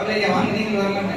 வரலையா வாங்க நீங்கள் வரலாமே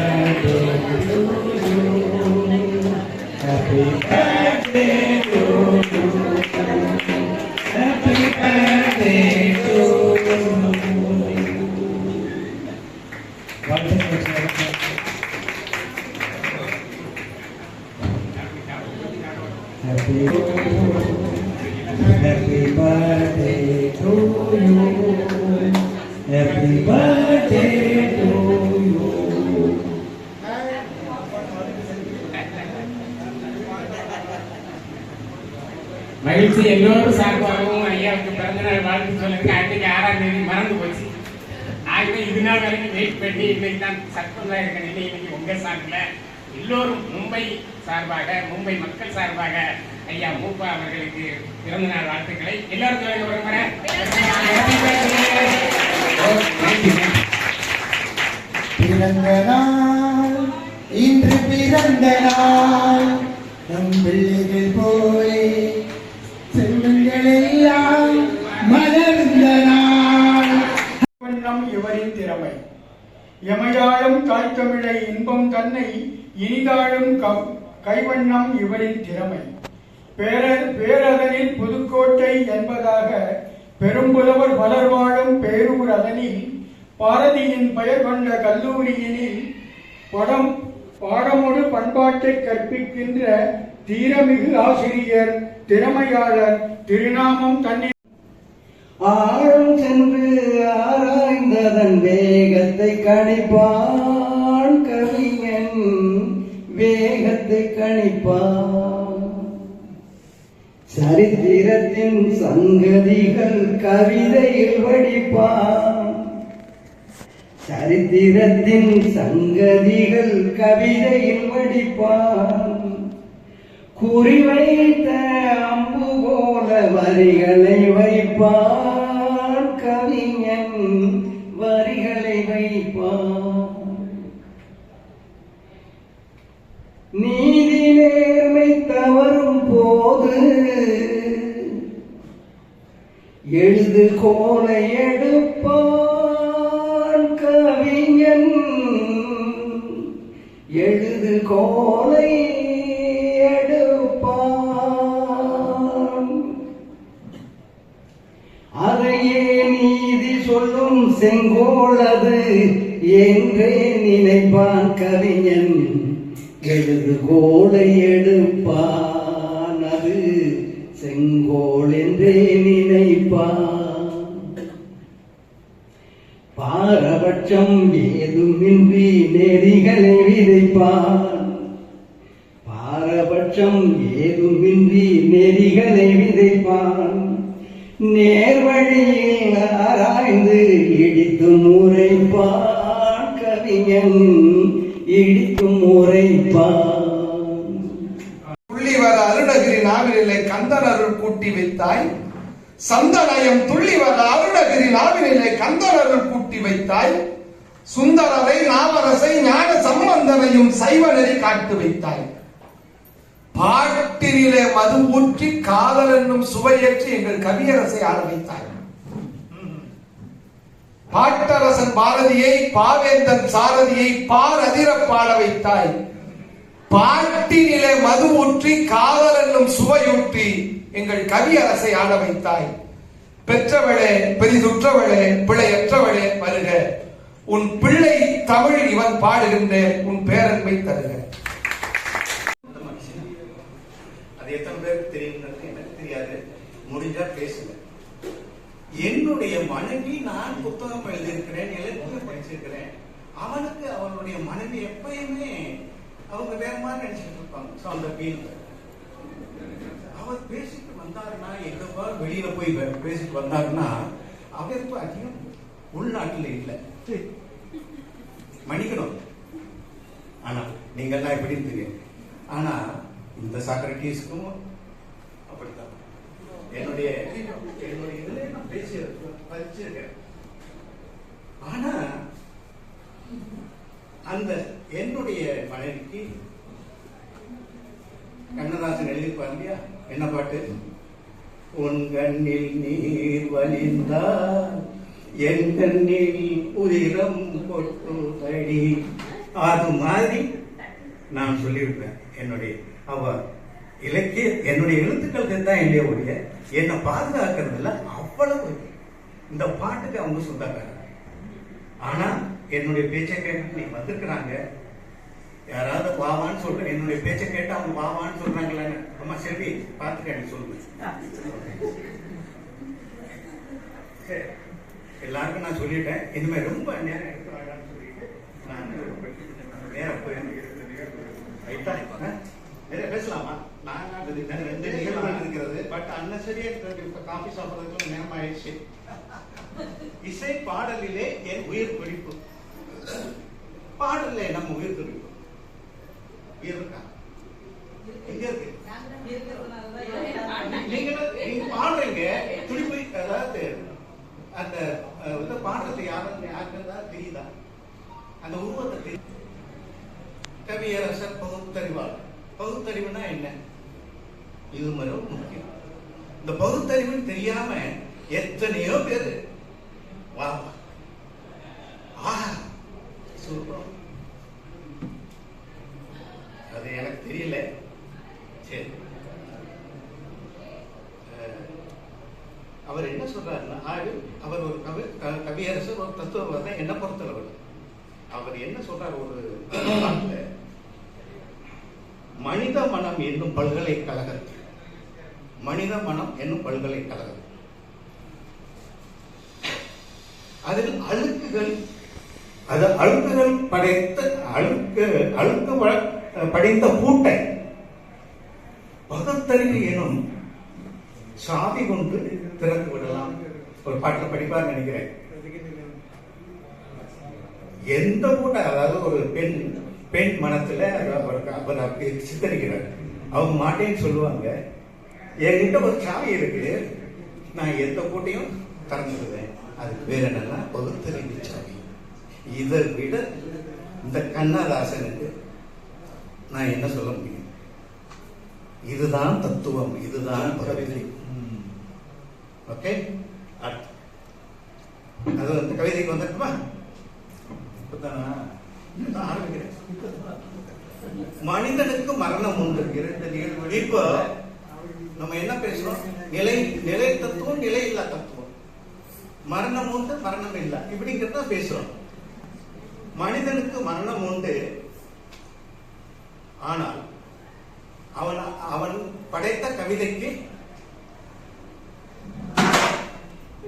மகிழ்ச்சி. எல்லோரும் சார்பாகவும் ஐயாவுக்கு பிறந்த நாள் வாழ்த்து சொல்லுங்க அன்னைக்கு ஆறாம் தேதி மறந்து போச்சு. ஆகவே இது நாள் வரைக்கும் வெயிட் பண்ணி இன்னைக்கு தான் சர்ப்ரைஸா இருக்க நிலை இன்னைக்கு உங்க சார்பில். எல்லோரும் மும்பை சார்பாக மும்பை மக்கள் சார்பாக ஐயா மூப்பா அவர்களுக்கு பிறந்த நாள் வாழ்த்துக்களை. எல்லாரும் வழங்க ஒரு பிறந்த நாள் இன்று பிறந்த நாள். நம் பிள்ளைகள் போலே செல்வங்கள் எல்லாம் மலர்ந்த நாள். இவரின் திறமை. எமையாளும் தாய்த்தமிழை இன்பம் தன்னை இனிதாழும் கைவண்ணம் இவரின் திறமை. பேரர் பேரதனின் புதுக்கோட்டை என்பதாக பெரும்புலவர் பலர் வாழும் பேரூர் அதனில் பாரதியின் பெயர் கொண்ட கல்லூரியினில் படம் பாடமொடு பண்பாட்டை கற்பிக்கின்ற தீரமிகு ஆசிரியர் திறமையாளர் திருநாமம் தண்ணீர். ஆழம் சென்று ஆராய்ந்ததன் வேகத்தை கணிப்பான் என் சங்கதிகள் கவிதையில் வடிப்பான். சரித்திரத்தின் சங்கதிகள் கவிதையில் வடிப்பான். குறிவைத்த அம்பு போல வரிகளை வைப்பான். எழுது கோலை எடுப்பான் கவிஞன். எழுது கோலை எடுப்பான். அதையே நீதி சொல்லும் செங்கோளது என்றே நினைப்பான் கவிஞன். எழுது கோலை எடுப்பான் அது. செங்கோல் பாரபட்சம் ஏதுமின்றி நெறிகளை விதைப்பான். பாரபட்சம் ஏதுமின்றி நெறிகளை விதைப்பான் நேர்வழியில் ஆராய்ந்து இடித்து முறைப்பான் கவிஞன் இடித்து முறைப்பான் துள்ளிவர அருணகிரி நாவினிலே கந்தன் அருள் கூட்டி வைத்தாய் சந்தனயம் துள்ளி வர அருணகிரி நாவினிலே கந்தன் அருள் கூட்டி வைத்தாய் சுந்தரரை நாவரசை ஞான சம்பந்தனையும் சைவ காட்டு வைத்தாய். பாட்டிலே மது ஊற்றி காதல் என்னும் சுவையேற்றி எங்கள் கவியரசை ஆட வைத்தாய். பாட்டரசன் பாரதியை பாவேந்தன் சாரதியை பாரதிர பாட வைத்தாய். பாட்டினிலே மது ஊற்றி காதல் என்னும் சுவையூட்டி எங்கள் கவியரசை ஆட வைத்தாய். பெற்றவளே பெரிதுற்றவளே பிழையற்றவளே வருக. உன் பிள்ளை தமிழ் இவன் பாடுகின்ற உன் பேரன்பை தருக. அது எத்தனை பேருக்கு தெரியுங்கிறது எனக்கு தெரியாது. முடிஞ்சா பேசுங்க. என்னுடைய மனைவி நான் புத்தகம் எழுதியிருக்கிறேன் இலக்கியம் படிச்சிருக்கிறேன். அவனுக்கு அவனுடைய மனைவி எப்பயுமே அவங்க வேற மாதிரி நினைச்சிட்டு இருப்பாங்க. ஸோ அந்த ஃபீல் அவர் பேசிட்டு வந்தாருன்னா எங்கப்பா வெளியில போய் பேசிட்டு வந்தாருன்னா அவருக்கு அதிகம் உள்நாட்டுல இல்லை. மன்னிக்கணும். ஆனா நீங்கெல்லாம் எப்படி இருந்தீங்க? ஆனா இந்த சாக்ரட்டிஸ்க்கும் அப்படித்தான். என்னுடைய என்னுடைய இதுல நான் பேசி படிச்சிருக்கேன் ஆனா அந்த என்னுடைய மனைவிக்கு கண்ணதாசன் எழுதியிருப்பார் இல்லையா? என்ன பாட்டு? உன் கண்ணில் நீர் வலிந்தால் என் கண்ணில் உதிரம் கொட்டுதடி அது மாதிரி நான் சொல்லியிருப்பேன். என்னுடைய அவ இலக்கிய என்னுடைய எழுத்துக்கள் தான் இல்லையே ஒழிய என்னை பாதுகாக்கிறதுல அவ்வளவு இந்த பாட்டுக்கு அவங்க சொந்தக்காரங்க ஆனா என்னுடைய பேச்சை கேட்டு நீ வந்திருக்கிறாங்க. யாராவது வாவான்னு சொல்ற என்னுடைய பேச்சை கேட்டு அவங்க வாவான்னு சொல்றாங்களே அம்மா செல்வி பார்த்துக்க எனக்கு சொல்லுங்க. சரி. எல்லாருக்கும் நான் சொல்லிட்டேன். இனிமே ரொம்ப நேரம் வேண்டாம்னு சொல்லிட்டு நான் நேரம் போய் ரைட்டா? பேசலாமா? நான் ரெண்டு நிகழ்வுகள் இருக்கிறது பட் அன்னசரியா இப்ப காஃபி சாப்பிட்றதுக்கு நேரம் ஆயிடுச்சு இசை பாடலிலே என் உயிர் பாடல்ல நம்ம உயிர் துடிப்பு உயிர் இருக்கா எங்க இருக்கு நீங்க நீங்க பாடுறீங்க துடிப்பு அதாவது அந்த அஹ், வந்து பாடுறது யாரும் யாருக்குதா தெரியுதா அந்த உருவத்தை தெரியும் கவியரசர் பகுத்தறிவாளர் பகுத்தறிவுனா என்ன? இது மிகவும் முக்கியம். இந்த பகுத்தறிவுன்னு தெரியாம எத்தனையோ பேர் வா ஆஹா சூப்பர். அது எனக்கு தெரியல. சரி. அவர் என்ன சொல்றாருன்னா ஆடு அவர் ஒரு கவி க- கவியரசர் ஒரு தத்துவம் என்ன பொறுத்தளவு அவர் என்ன சொல்றாரு ஒரு மனித மனம் என்னும் பல்கலைக்கழகத்தில் மனித மனம் என்னும் பல்கலைக்கழகம். அதில் அழுக்குகள் அது அழுக்குகள் படைத்த அழுக்கு அழுக்கு வ- படைத்த பூட்டை. பகுத்தறிவு எனும் சாவி கொண்டு திறந்து விடலாம். ஒரு பாட்டு படிப்பார் நினைக்கிறேன். எந்த பூட்டை அதாவது ஒரு பெண் பெண் மனத்துல அவர் அப்படி சித்தரிக்கிறார் அவங்க மாட்டேன்னு சொல்லுவாங்க. என்கிட்ட ஒரு சாவி இருக்கு. நான் எந்த கூட்டையும் திறந்துடுவேன். அதுக்கு வேற என்னன்னா பகுத்தறிவு சாவி. இதை விட இந்த கண்ணதாசனுக்கு நான் என்ன சொல்ல முடியும்? இதுதான் தத்துவம் இதுதான் கவிதை ஓகே? அது வந்து கவிதைக்கு வந்திருக்குமா? இப்பதானா? ஆரம்பிக்கிறேன் மனிதனுக்கு மரணம் உண்டு. இரண்டு நிகழ்வு இப்ப நம்ம என்ன பேசுறோம்? நிலை நிலை தத்துவம் நிலை இல்லா தத்துவம். மரணம் உண்டு மரணம் இல்ல. இப்படிங்கிறத பேசுறோம். மனிதனுக்கு மரணம் உண்டு. ஆனால் அவன் அவன் படைத்த கவிதைக்கு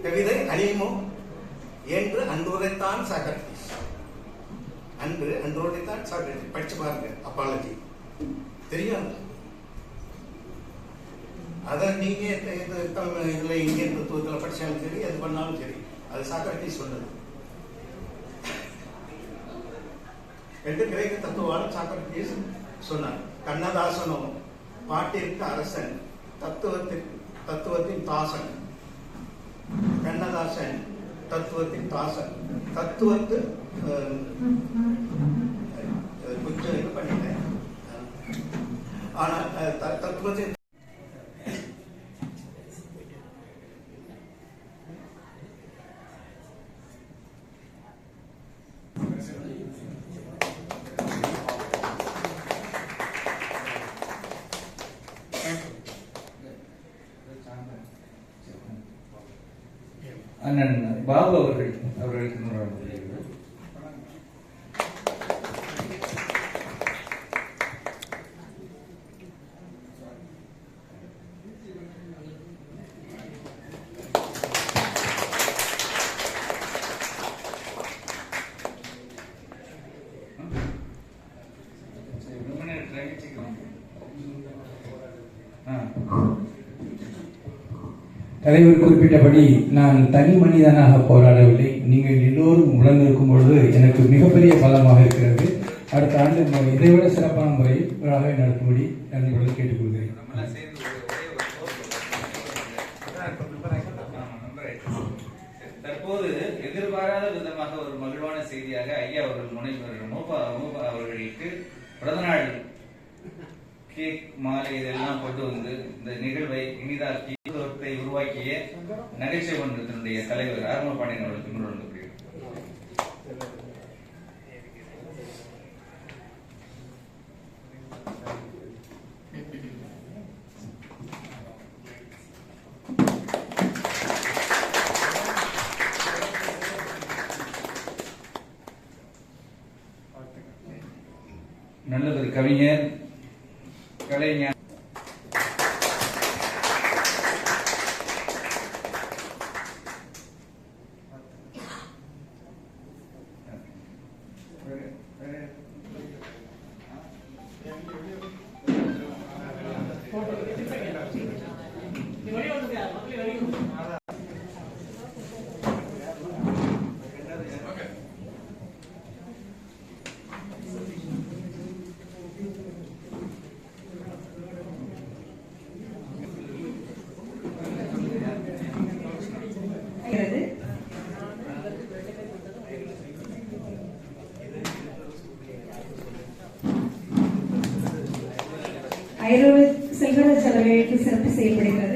கவிதை அழியுமோ? என்று அன்புரைத்தான் சகர்த்தி. அன்பு அன்போடு தான் சாக்ரட்டிஸ் படிச்சு பாருங்க அப்பாலஜி தெரியும் அதை நீங்க இந்த- இது தமிழ் இதுல இந்தியன் படிச்சாலும் சரி எது பண்ணாலும் சரி அது சாக்ரட்டிஸ் சொன்னது. ரெண்டு கிரேக்க தத்துவாளர் சாக்ரட்டிஸ் சொன்னார். கண்ணதாசனும் பாட்டிற்கு அரசன் தத்துவத்திற்கு தத்துவத்தின் தாசன். கண்ணதாசன் தத்துவத்தின் தாசன் தத்துவத்து கொஞ்சம் இது பண்ணிட்டேன் ஆனா தத்துவத்தின் Thank you. அண்ணன் பாபு அவர்கள் அவர்களுக்கு முன்னாடி Ah. தலைவர் குறிப்பிட்டபடி நான் தனி மனிதனாக போராடவில்லை. நீங்கள் எல்லோரும் உணர்ந்திருக்கும் பொழுது எனக்கு மிகப்பெரிய பலமாக இருக்கிறது. அடுத்த ஆண்டு இதைவிட சிறப்பான முறையில் விழாவை நடத்தும்படி நண்பர்கள் கேட்டுக்கொள்கிறேன். தற்போது எதிர்பாராத விதமாக ஒரு மகிழ்வான செய்தியாக ஐயா அவர்கள் முனைவர் மோபா அவர்களுக்கு பிறந்தநாள் கேக் மாலை இதெல்லாம் கொண்டு வந்து இந்த நிகழ்வை இனிதாக்கி உருவாக்கிய நகைச்சுவை மன்றத்தினுடைய தலைவர் ஆர்ம பாண்டியன் அவர்களுக்கு முன் வழங்கப்படுகிறது. நல்லதொரு கவிஞர் leña ஐரோப்பிய செல்வராஜ் அவர்களுக்கு சிறப்பு செய்யப்படுகிறது.